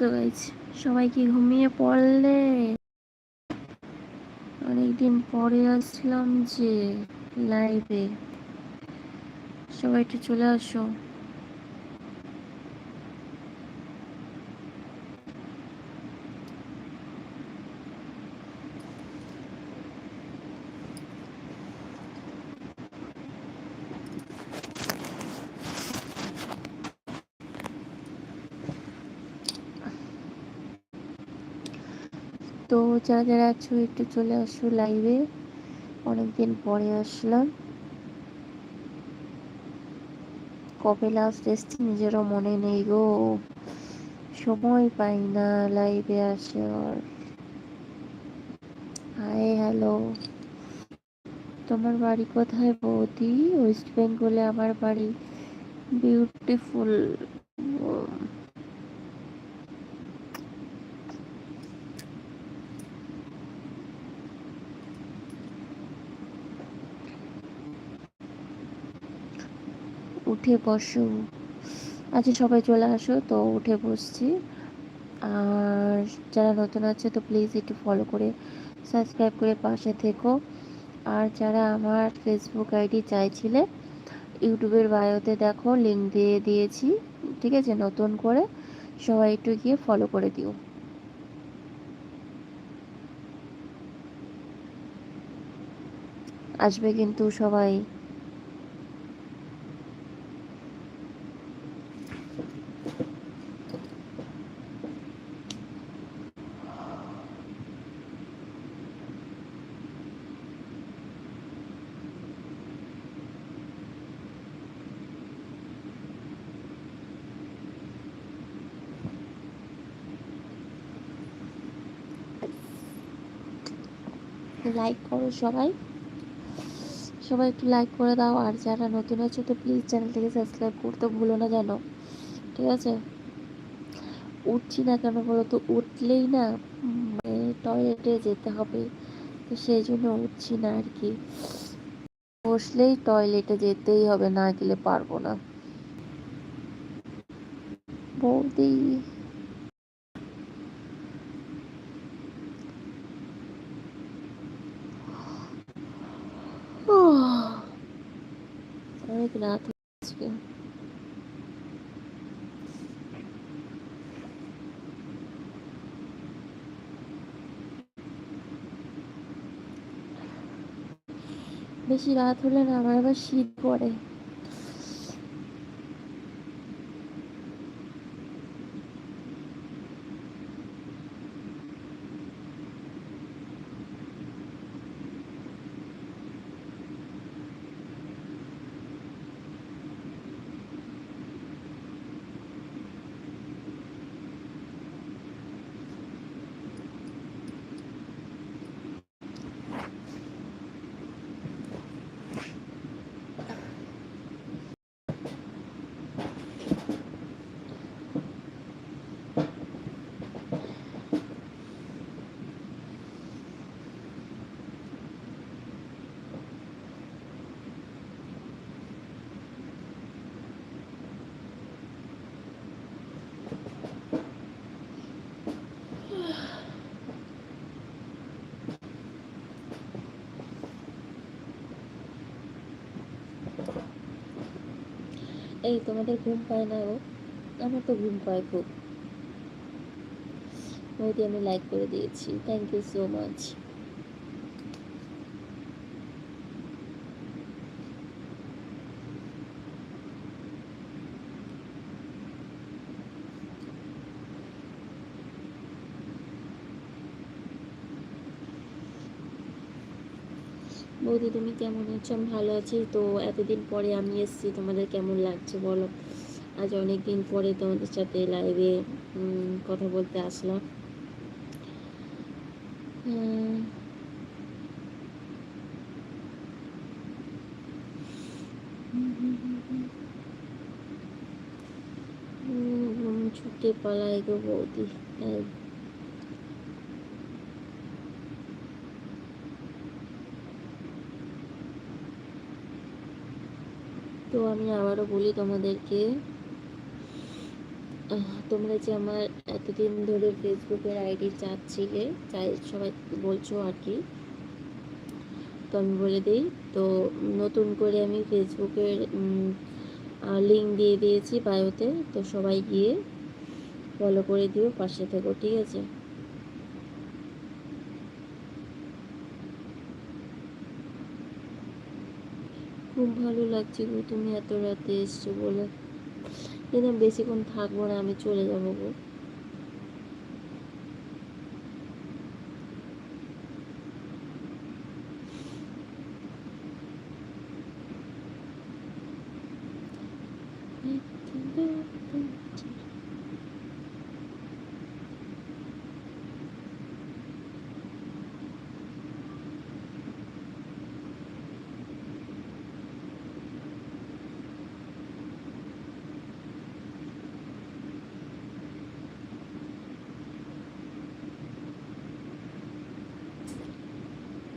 So guys সবাই কি ঘুমিয়ে পড়লে? অনেকদিন পরে আসলাম যে লাইভে সবাই একটু চলে আসো। তো যারা যারা আছো, একটু চলে আসো লাইভে অনেকদিন পরে আসলাম। কবে লাস্ট এসছি নিজেরও মনে নেই গো। সময় পাই না লাইভে আসার। হাই হ্যালো তোমার বাড়ি কোথায় বৌদি? ওয়েস্ট বেঙ্গলে আমার বাড়ি। বিউটিফুল উঠে বসো। আচ্ছা সবাই চলে আসো, তো উঠে বসছি। আর যারা নতুন আছে, তো প্লিজ একটু ফলো করে সাবস্ক্রাইব করে পাশে থেকো। আর যারা আমার ফেসবুক আইডি চাইছিলে ইউটিউবের বায়োতে দেখো লিঙ্ক দিয়ে দিয়েছি, ঠিক আছে? নতুন করে সবাই একটু গিয়ে ফলো করে দিও। আসবে কিন্তু সবাই। লাইক করো সবাই। সবাই একটু লাইক করে দাও। আর যারা নতুন আছো, তো প্লিজ চ্যানেলটাকে সাবস্ক্রাইব করতে ভুলো না জানো ঠিক আছে? উঠছি না কেন বলো তো? উঠলেই না মানে টয়লেটে যেতে হবে। তো সেই জন্য উঠছি না আর কি। বসলেই টয়লেটে যেতেই হবে, না গেলে পারব না। বৌদি। অনেক রাত আজকে বেশি রাত হলে না আমার আবার শীত পড়ে এই, তোমাদের ঘুম পায় না ও। আমার তো ঘুম পায় খুব। ওইটি আমি লাইক করে দিয়েছি। থ্যাংক ইউ সো মাচ বৌদি, তুমি কেমন আছো? আমি ভালো আছি। তো এতদিন পরে আমি এসেছি। তোমাদের কেমন লাগছে বলো? আজ অনেক দিন পরে তোমাদের সাথে লাইভে কথা বলতে আসলাম। ছুটে পালাই গো বৌদি। তো আমি আবারও বলি তোমাদেরকে তোমরা যে আমার এতদিন ধরে ফেসবুকের আইডি চাচ্ছিলে চাই সবাই বলছো আর কি। তো আমি বলে দিই, তো নতুন করে আমি ফেসবুকের লিঙ্ক দিয়ে দিয়েছি বায়োতে তো সবাই গিয়ে ফলো করে দিও, পাশে থেকো, ঠিক আছে? খুব ভালো লাগছে গো, তুমি এত রাতে এসছো বলে। এরকম বেশিক্ষণ থাকব না, আমি চলে যাব গো।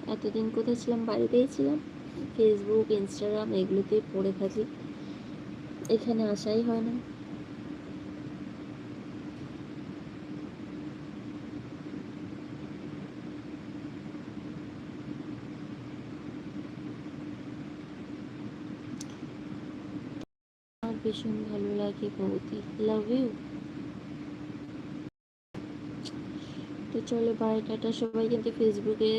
এতদিন কোথায় ছিলাম? বাড়িতেই ছিলাম। ফেসবুক ইনস্টাগ্রাম এগুলোতেই পড়ে থাকি। এখানে আসাই হয় না। ভীষণ ভালো লাগে বৌদি। লাভ ইউ তো চলো, বাই সবাই কিন্তু ফেসবুকে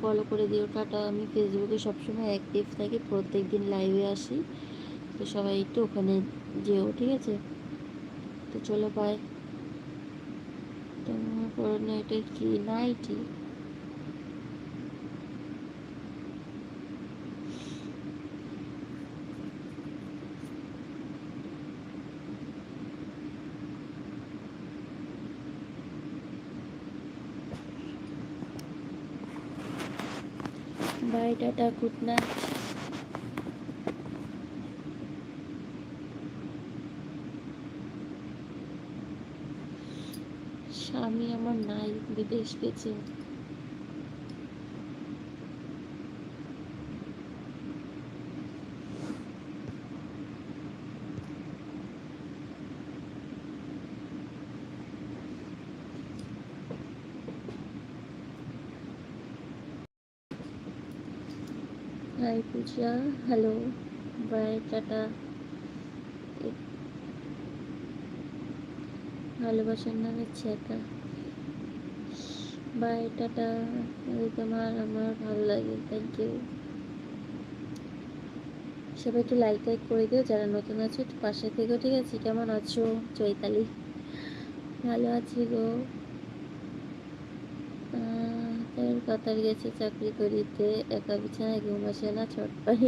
ফলো করে দিও, টাটা। আমি ফেসবুকে সবসময় অ্যাক্টিভ থাকি, প্রত্যেক দিন লাইভে আসি। তো সবাই একটু ওখানে যেও, ঠিক আছে? তো চলো বাই তোমার পরনে এটা কি nighty bye tata good night স্বামী আমার নাই বিদেশ গেছে। Hi Puja hello bye tata ভালোবাসার নামে ছেঁকা বাই টাটা তোমার আমার ভালো লাগে। থ্যাংক ইউ সবাই একটু লাইক টাইক করে দিও। যারা নতুন আছো, একটু পাশে থেকো, ঠিক আছে? কেমন আছো? চৈতালি। ভালো আছি গো। কাতার গেছে, চাকরি করিতে, একা বিছানায় ঘুম আসে না, ছট পাই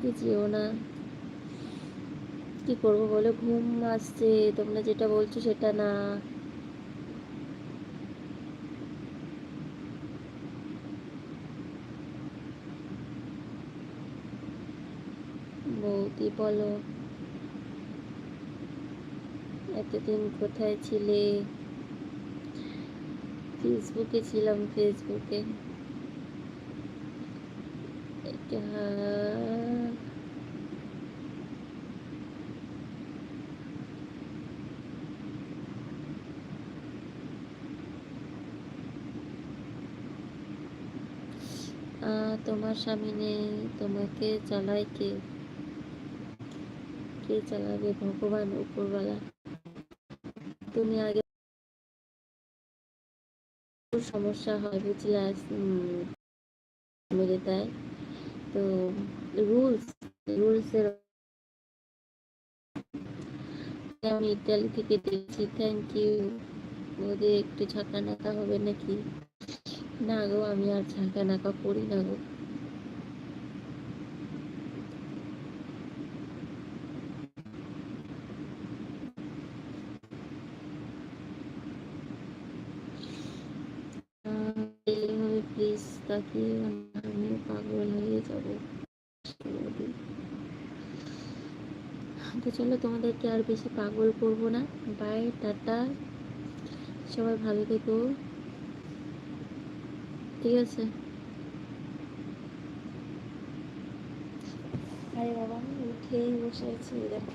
কি যেও না? কি করব বলে? ঘুম আসছে, তোমরা যেটা বলছো সেটা না। বৌদি, বলো। এতদিন কোথায় ছিলে? ফেসবুকে ছিলাম, ফেসবুকে। তোমার স্বামী নেই, তোমাকে চালায় কে? কে চালাবে ভগবান উপরওয়ালা। তুমি আগে সমস্যা হয়, বুঝলে? মেরে দেয় তো। রুলস রুলসের আমি ইটালি থেকে দেখছি। থ্যাংক ইউ ওদের একটু ঝাঁকা নাকা হবে নাকি? না গো, আমি আর ঝাঁকা নাকা করি না গো এইভাবে প্লিজ তাকিয়ে আমিও পাগল হয়ে যাব। তো চলো, তোমাদেরকে আর বেশি পাগল করব না। Bye, tata. সবাই ভালো থেকো। ঠিক আছে? আরে বাবা, আমি উঠেই বসে আছি দেখো।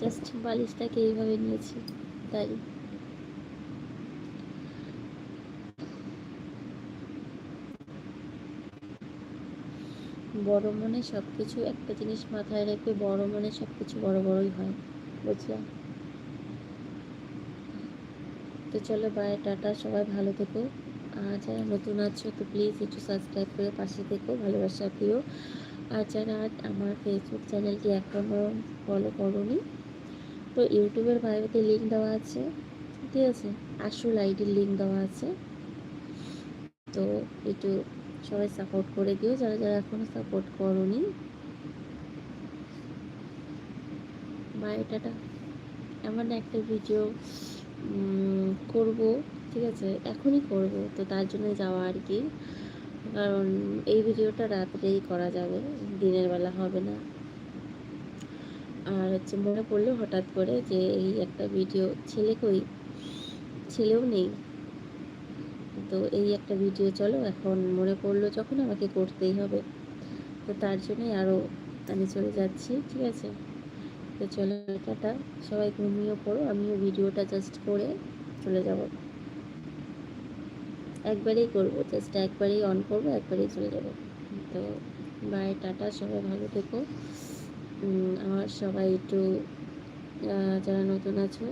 জাস্ট বালিশটাকে এইভাবে নিয়েছি, তাই। বড় মনে সব কিছু একটা জিনিস মাথায় রেখে বড় মনে সব কিছু বড় বড়ই হয় বুঝলাম তো চলো বাই টাটা, সবাই ভালো থেকো। আর যারা নতুন আছো তো প্লিজ একটু সাবস্ক্রাইব করে পাশে থেকো, ভালোবাসা দিও। আর যারা আমার ফেসবুক চ্যানেলটি এখনও ফলো করোনি, তো ইউটিউবের বায়োতে লিঙ্ক দেওয়া আছে, ঠিক আছে? আসল আইডির লিঙ্ক দেওয়া আছে। তো একটু সবাই সাপোর্ট করে দিও, যারা যারা এখনও সাপোর্ট করনি। বায়োটাটা এমন একটা ভিডিও করব, ঠিক আছে? এখনই করব, তো তার জন্য যাওয়া আর কি। কারণ এই ভিডিওটা রাত্রেই করা যাবে, দিনের বেলা হবে না। আর হচ্ছে মনে পড়ল হঠাৎ করে যে এই একটা ভিডিও ছেলে কই? ছেলেও নেই। তো এই একটা ভিডিও চলো, এখন মনে পড়ল যখন আমাকে করতেই হবে। তো তার জন্যই আরও আমি চলে যাচ্ছি, ঠিক আছে? তো চলো, টাটা। সবাই ঘুমিয়ে পড়ো, আমিও ভিডিওটা জাস্ট করে চলে যাব। একবারেই করব জাস্ট একবারেই অন করব, একবারেই চলে যাব। তো বাই টাটা, সবাই ভালো থেকো। আমার সবাই একটু যারা নতুন আছো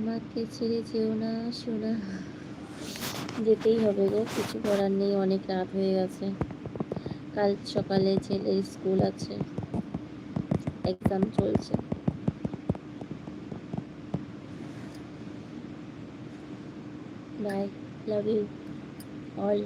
আমাকে ছেড়ে যেও না শোনা যেতেই হবে গো, কিছু করার নেই, অনেক রাত হয়ে গেছে। কাল সকালে ছেলের স্কুল আছে। এক্সাম চলছে। By love you all